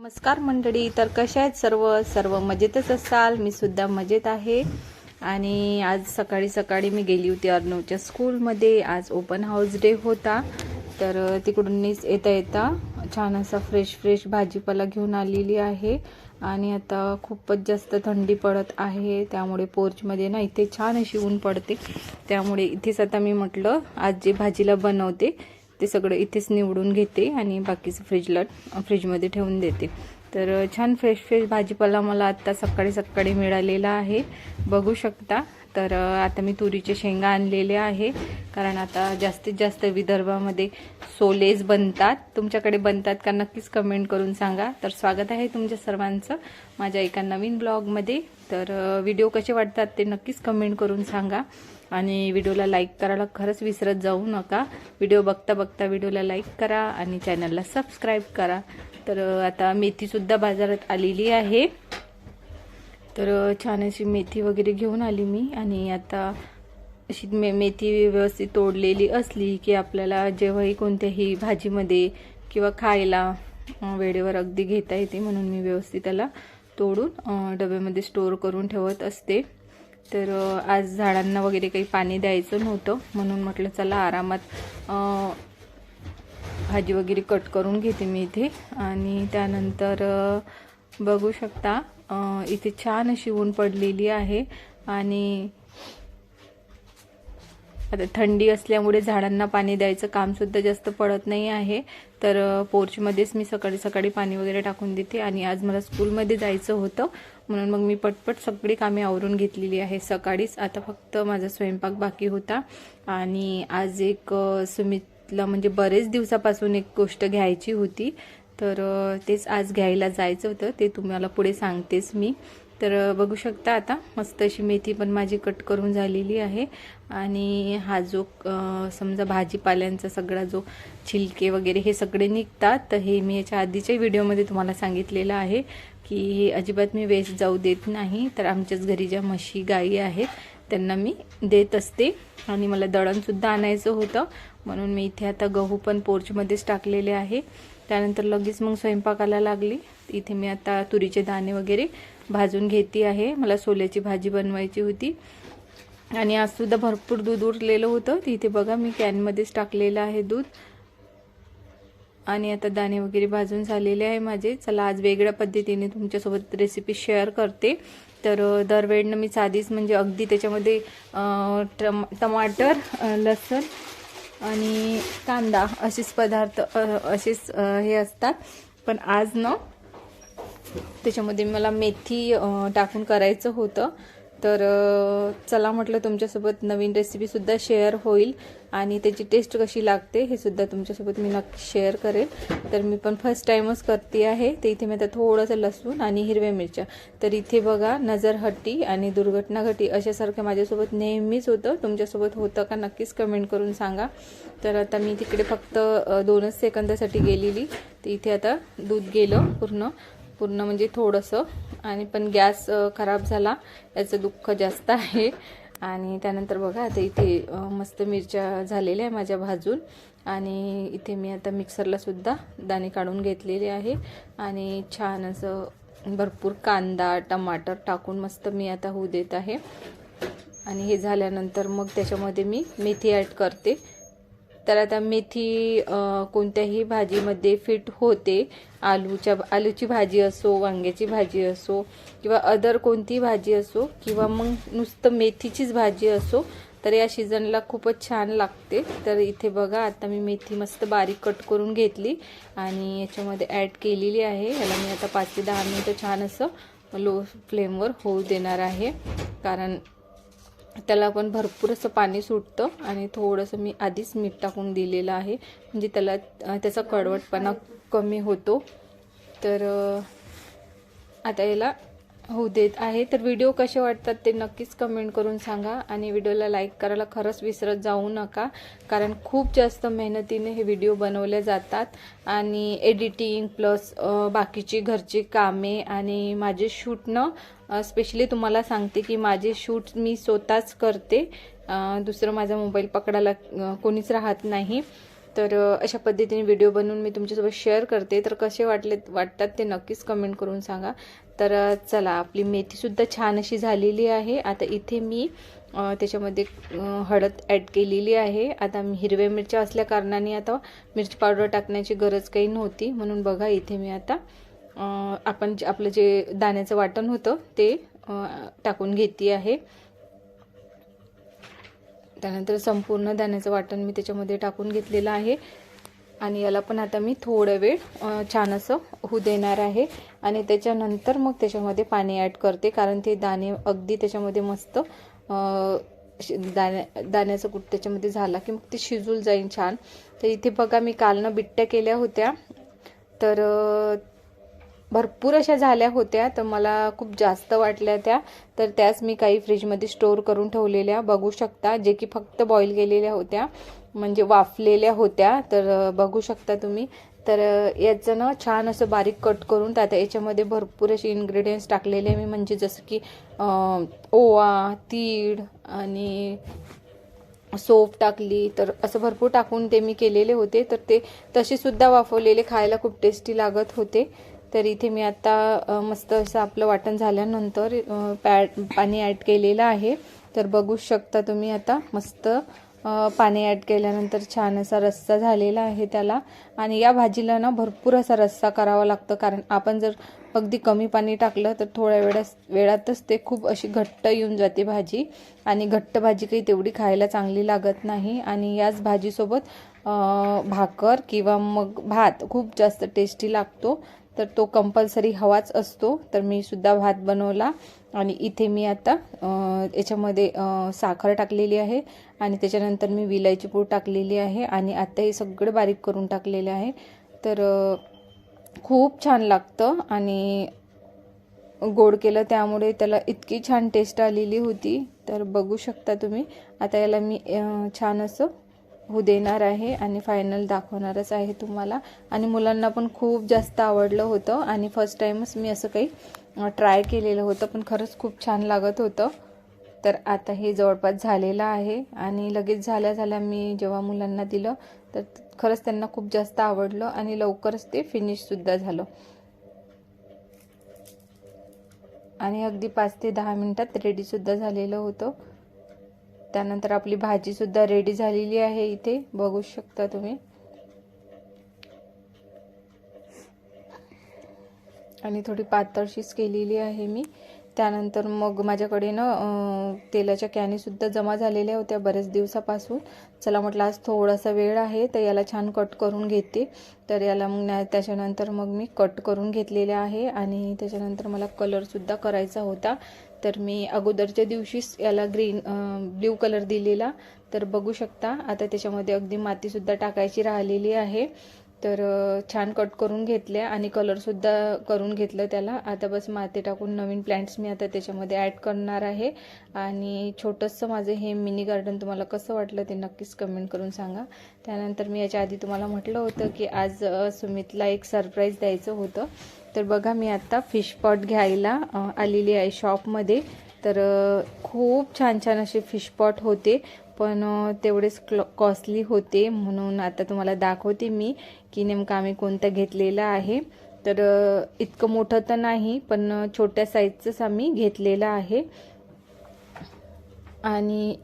नमस्कार मंडळी तर कशा आहेत सर्व? सर्व मजेतच असाल? मी सुद्धा मजेत आहे. आणि आज सकाळी सकाळी मी गेली होती अर्णवच्या स्कूलमध्ये. आज ओपन हाऊस डे होता. तर तिकडून तिकडूनच येता येता छान असा फ्रेश फ्रेश भाजीपाला घेऊन आलेली आहे. आणि आता खूपच जास्त थंडी पडत आहे. त्यामुळे पोर्चमध्ये ना इथे छान अशी ऊन पडते. त्यामुळे इथेच आता मी म्हटलं आज जे भाजीला बनवते ते सगळं इथेच निवडून घेते आणि बाकीचं फ्रीजला फ्रीजमध्ये ठेवून देते. तर छान फ्रेश फ्रेश भाजीपाला मला आत्ता सकाळी सकाळी मिळालेला आहे. बघू शकता. तर आता मी तुरीचे शेंगा आणलेले आहे. कारण आता जास्तीत जास्त विदर्भामध्ये सोलेज बनतात. तुमच्याकडे बनतात का नक्कीच कमेंट करून सांगा. तर स्वागत आहे तुमच्या सर्वांचं माझ्या एका नवीन ब्लॉगमध्ये तर व्हिडिओ कसे वाटतात ते नक्कीच कमेंट करून सांगा. आणि व्हिडिओला लाईक करायला खरंच विसरत जाऊ नका. व्हिडिओ बघता बघता व्हिडिओला लाईक करा आणि चॅनलला सबस्क्राईब करा. तर आता मेथीसुद्धा बाजारात आलेली आहे. तर छान अशी मेथी वगैरे घेऊन आली मी आणि आता अशी मे मेथी व्यवस्थित तोडलेली असली की आपल्याला जेव्हाही कोणत्याही भाजीमध्ये किंवा खायला वेळेवर अगदी घेता येते म्हणून मी व्यवस्थित त्याला तोडून डब्यामध्ये स्टोअर करून ठेवत असते. तर आज झाडांना वगैरे काही पाणी द्यायचं नव्हतं. म्हणून म्हटलं चला आरामात भाजी वगैरे कट करून घेते मी इथे. आणि त्यानंतर बघू शकता इथे छान अशी ऊन पडलेली आहे. आणि आता थंडी असल्यामुळे झाडांना पाणी द्यायचं कामसुद्धा जास्त पडत नाही आहे. तर पोर्चमध्येच मी सकाळी सकाळी पाणी वगैरे टाकून देते आणि आज मला स्कूलमध्ये जायचं होतं. म्हणून मग मी पटपट सगळी कामे आवरून घेतलेली आहे. सकाळीच आता फक्त माझा स्वयंपाक बाकी होता. आणि आज एक सुमितला म्हणजे बरेच दिवसापासून एक गोष्ट घ्यायची होती. तर तेच आज घ्यायला जायचं होतं. ते तुम्हाला पुढे सांगतेच मी. तर बघू शकता आता. मस्त अशी मेथी पण माझी कट करून झालेली आहे. आणि हा जो समजा भाजीपाल्यांचा सगळा जो छिलके वगैरे हे सगळे निघतात तर हे मी याच्या आधीच्या व्हिडिओमध्ये तुम्हाला सांगितलेलं आहे की हे अजिबात मी वेस्ट जाऊ देत नाही. तर आमच्याच घरी ज्या म्हशी गायी आहेत त्यांना मी देत असते. आणि मला दळणसुद्धा आणायचं होतं. म्हणून मी इथे आता गहू पण पोर्चमध्येच टाकलेले आहे. त्यानंतर लगेच मग स्वयंपाकाला लागली. इथे मी आता तुरीचे दाणे वगैरे भाजून घेते आहे. मला सोल्याची भाजी बनवायची होती. आणि आज सुद्धा भरपूर दूध उरलेलं होतं. तिथे बघा मी कॅनमध्येच टाकलेलं आहे दूध. आणि आता दाणे वगैरे भाजून झालेले आहे माझे. चला आज वेगळ्या पद्धतीने तुमच्यासोबत रेसिपी शेअर करते. तर दरवेळनं दरवेळेनं मी साधीच म्हणजे अगदी त्याच्यामध्ये टम टमाटर लसूण आणि कांदा असेच पदार्थ असेच हे असतात. पण आज ना त्याच्यामध्ये मला मेथी टाकून करायचं होतं. तर चला म्हटलं तुमच्यासोबत नवीन रेसिपीसुद्धा शेअर होईल आणि त्याची टेस्ट कशी लागते हे सुद्धा तुमच्यासोबत मी नक्की शेअर करेल. तर मी पण फर्स्ट टाईमच करते आहे. तर इथे मी आता थोडंसं लसूण आणि हिरव्या मिरच्या. तर इथे बघा नजर हट्टी आणि दुर्घटना घटी अशासारखं माझ्यासोबत नेहमीच होतं. तुमच्यासोबत होतं का नक्कीच कमेंट करून सांगा. तर आता मी तिकडे फक्त दोनच सेकंदासाठी गेलेली. तर इथे आता दूध गेलं पूर्ण. पूर्ण म्हणजे थोडंसं. आणि पण गॅस खराब झाला. याचं दुःख जास्त आहे. आणि त्यानंतर बघा आता इथे मस्त मिरच्या झालेल्या आहे माझ्या भाजून. आणि इथे मी आता मिक्सरलासुद्धा दाणे काढून घेतलेले आहे. आणि छान असं भरपूर कांदा टमाटर टाकून मस्त मी आता होऊ देत आहे. आणि हे झाल्यानंतर मग त्याच्यामध्ये मी मेथी ॲड करते. तर आता मेथी कोणत्याही भाजीमध्ये फिट होते. आलूच्या आलूची भाजी असो वांग्याची भाजी असो किंवा अदर कोणती भाजी असो किंवा मग नुसतं मेथीचीच भाजी असो तर या सीझनला खूपच छान लागते. तर इथे बघा आता मी मेथी मस्त बारीक कट करून घेतली आणि याच्यामध्ये ॲड केलेली आहे. याला मी आता पाच ते दहा मिनटं छान असं लो फ्लेमवर होऊ देणार आहे. कारण त्याला पण भरपूर असं पाणी सुटतं आणि थोडंसं मी आधीच मीठ टाकून दिलेलं आहे. म्हणजे त्याला त्याचा कडवटपणा कमी होतो. तर आता याला होऊ देत आहे. तर व्हिडिओ कसे वाटतात ते नक्कीच कमेंट करून सांगा आणि व्हिडिओला लाईक करायला खरंच विसरत जाऊ नका. कारण खूप जास्त मेहनतीने हे व्हिडिओ बनवले जातात आणि एडिटिंग प्लस बाकीची घरची कामे आणि माझे शूटनं स्पेशली तुम्हाला सांगते की माझे शूट मी स्वतःच करते. दुसरं माझा मोबाईल पकडायला कोणीच राहत नाही. तर अशा पद्धतीने व्हिडिओ बनवून मी तुमच्यासोबत शेअर करते. तर कसे वाटले वाटतात ते नक्कीच कमेंट करून सांगा. तर चला आपली मेथीसुद्धा छान अशी झालेली आहे. आता इथे मी त्याच्यामध्ये हळद ॲड केलेली आहे. आता मी हिरव्या मिरच्या असल्या कारणाने आता मिरची पावडर टाकण्याची गरज काही नव्हती. म्हणून बघा इथे मी आता आपण जे आपलं जे दाण्याचं वाटण होतं ते टाकून घेते आहे. त्यानंतर संपूर्ण दाण्याचं वाटण मी त्याच्यामध्ये टाकून घेतलेलं आहे. आणि याला पण आता मी थोडं वेळ छान असं होऊ देणार आहे. आणि त्याच्यानंतर मग त्याच्यामध्ये पाणी ॲड करते कारण ते दाणे अगदी त्याच्यामध्ये मस्त शि- दाण्या दाण्याचं कूट त्याच्यामध्ये झाला की मग ते शिजूल जाईल छान. तर इथे बघा मी कालनं बिट्ट्या केल्या होत्या. तर भरपूर अशा झाल्या होत्या तर मला खूप जास्त वाटल्या त्या. तर त्याच मी काही फ्रीजमध्ये स्टोअर करून ठेवलेल्या. बघू शकता जे की फक्त बॉईल केलेल्या होत्या म्हणजे वाफलेल्या होत्या तर बघू शकता तुम्ही. तर याचं ना छान असं बारीक कट करून त्यात याच्यामध्ये भरपूर असे इन्ग्रेडियंट्स टाकलेले मी. म्हणजे जसं की ओवा तीळ आणि सोप टाकली तर असं भरपूर टाकून ते मी केलेले होते. तर ते तसेसुद्धा वाफवलेले खायला खूप टेस्टी लागत होते. तर इथे मी आता मस्त असं आपलं वाटण झाल्यानंतर पॅ पॅड पाणी ॲड केलेलं आहे. तर बघू शकता तुम्ही आता मस्त पाणी ॲड केल्यानंतर छान असा रस्सा झालेला आहे त्याला. आणि या भाजीला ना भरपूर असा रस्सा करावा लागतो कारण आपण जर अगदी कमी पाणी टाकलं तर थोड्या वेळास वेळातच ते खूप अशी घट्ट येऊन जाते भाजी. आणि घट्ट भाजी काही तेवढी खायला चांगली लागत नाही. आणि याच भाजीसोबत भाकर किंवा मग भात खूप जास्त टेस्टी लागतो. तर तो कंपल्सरी हवाच असतो. तर मी सुद्धा भात बनवला आणि इथे मी आता याच्यामध्ये साखर टाकलेली आहे आणि त्याच्यानंतर मी विलायची पूड टाकलेली आहे आणि आता हे सगळं बारीक करून टाकलेले आहे. तर खूप छान लागतं आणि गोड केलं त्यामुळे त्याला इतकी छान टेस्ट आलेली होती. तर बघू शकता तुम्ही. आता याला मी छान असं हो देणार आहे आणि फायनल दाखवणारच आहे तुम्हाला. आणि मुलांना पण खूप जास्त आवडलं होतं आणि फर्स्ट टाईमच मी असं काही ट्राय केलेलं होतं पण खरंच खूप छान लागत होतं. तर आता हे जवळपास झालेलं आहे आणि लगेच झाल्या झाल्या मी जेव्हा मुलांना दिलं तर खरंच त्यांना खूप जास्त आवडलं आणि लवकरच ते फिनिशसुद्धा झालं. आणि अगदी पाच ते दहा मिनटात रेडीसुद्धा झालेलं होतं. त्यानंतर आपली भाजीसुद्धा रेडी झालेली आहे इथे. बघू शकता तुम्ही. आणि थोडी पातळशीच केलेली आहे मी. त्यानंतर मग माझ्याकडे ना तेलाच्या कॅनीसुद्धा जमा झालेल्या होत्या बऱ्याच दिवसापासून. चला म्हटलं आज थोडासा वेळ आहे तर याला छान कट करून घेते. तर याला मग त्याच्यानंतर मग मी कट करून घेतलेले आहे. आणि त्याच्यानंतर मला कलरसुद्धा करायचा होता. तर मी अगोदरच्या दिवशीच याला ग्रीन ब्ल्यू कलर दिलेला. तर बघू शकता आता त्याच्यामध्ये अगदी मातीसुद्धा टाकायची राहिलेली आहे. तर छान कट करून घेतल्या आणि कलरसुद्धा करून घेतलं त्याला. आता बस माती टाकून नवीन प्लॅन्ट्स मी आता त्याच्यामध्ये ॲड करणार आहे. आणि छोटंसं माझं हे मिनी गार्डन तुम्हाला कसं वाटलं ते नक्कीच कमेंट करून सांगा. त्यानंतर मी याच्या आधी तुम्हाला म्हटलं होतं की आज सुमितला एक सरप्राईज द्यायचं होतं. तर बघा मी आता फिश पॉट घ्यायला आलेली आहे शॉपमध्ये तर खूप छान छान असे फिश पॉट होते पण तेवढेच क्लॉ कॉस्टली होते. म्हणून आता तुम्हाला दाखवते मी की नेमकं आम्ही कोणतं घेतलेलं आहे. तर इतकं मोठं तर नाही पण छोट्या साईजचंच आम्ही घेतलेलं आहे. आणि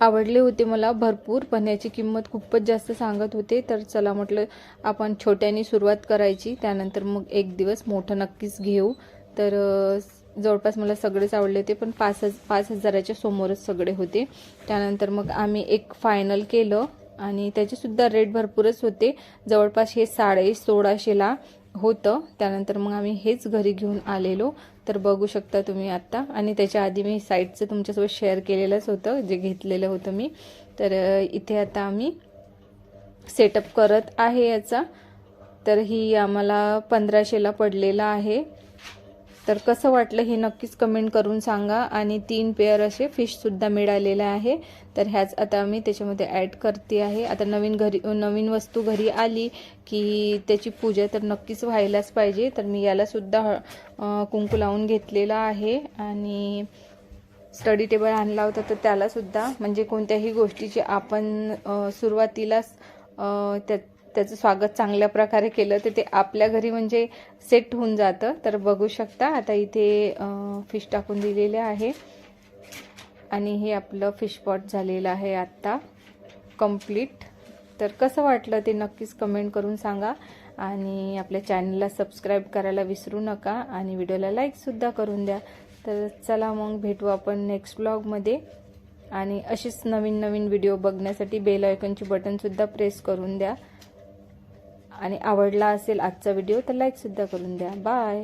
आवडले होते मला भरपूर पण याची किंमत खूपच जास्त सांगत होते. तर चला म्हटलं आपण छोट्याने सुरुवात करायची. त्यानंतर मग एक दिवस मोठं नक्कीच घेऊ. तर जवळपास मला सगळेच आवडले होते पण पाच हज पाच हजाराच्या समोरच सगळे होते. त्यानंतर मग आम्ही एक फायनल केलं आणि त्याचेसुद्धा रेट भरपूरच होते. जवळपास हे साडे सोळाशेला होतं. त्यानंतर मग आम्ही हेच घरी घेऊन आलेलो. तर बघू शकता तुम्ही आत्ता आणि त्याच्या आधी मी साईटचं तुमच्यासोबत शेअर केलेलंच होतं जे घेतलेलं होतं मी. तर इथे आता आम्ही सेटअप करत आहे याचा. तर ही आम्हाला पंधराशेला पडलेला आहे. तर कसं वाटलं हे नक्कीच कमेंट करून सांगा. आणि तीन पेअर असे फिशसुद्धा मिळालेले आहे. तर ह्याच आता मी त्याच्यामध्ये ॲड करते आहे. आता नवीन घरी नवीन वस्तू घरी आली की त्याची पूजा तर नक्कीच व्हायलाच पाहिजे. तर मी यालासुद्धा कुंकू लावून घेतलेला आहे. आणि स्टडी टेबल आणला होता तर त्यालासुद्धा म्हणजे कोणत्याही गोष्टीची आपण सुरुवातीलाच त्या त्याचं स्वागत चांगल्या प्रकारे केलं तर ते आपल्या घरी म्हणजे सेट होऊन जातं. तर बघू शकता आता इथे फिश टाकून दिलेले आहे. आणि हे आपलं फिश पॉट झालेलं आहे आत्ता. कंप्लीट तर कसं वाटलं ते नक्कीच कमेंट करून सांगा. आणि आपल्या चॅनलला सबस्क्राईब करायला विसरू नका. आणि व्हिडिओला लाईकसुद्धा करून द्या. तर चला मग भेटू आपण नेक्स्ट ब्लॉगमध्ये आणि अशीच नवीन नवीन व्हिडिओ बघण्यासाठी बेल आयकॉनची बटनसुद्धा प्रेस करून द्या. आणि आवडला असेल आजचा व्हिडिओ तर लाईकसुद्धा करून द्या. बाय